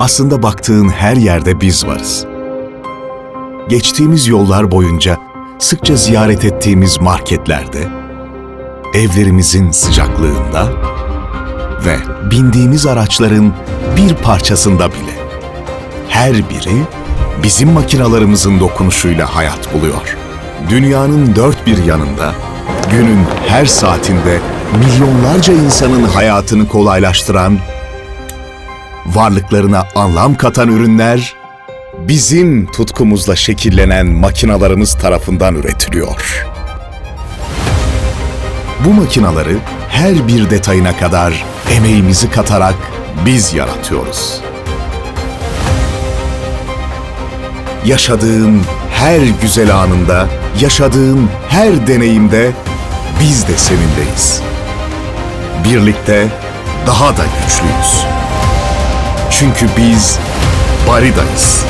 aslında baktığın her yerde biz varız. Geçtiğimiz yollar boyunca sıkça ziyaret ettiğimiz marketlerde, evlerimizin sıcaklığında ve bindiğimiz araçların bir parçasında bile. Her biri bizim makinalarımızın dokunuşuyla hayat buluyor. Dünyanın dört bir yanında, günün her saatinde milyonlarca insanın hayatını kolaylaştıran, varlıklarına anlam katan ürünler bizim tutkumuzla şekillenen makinalarımız tarafından üretiliyor. Bu makinaları her bir detayına kadar emeğimizi katarak biz yaratıyoruz. Yaşadığın her güzel anında, yaşadığın her deneyimde biz de seninleyiz. Birlikte daha da güçlüyüz. Çünkü biz Barida'yız.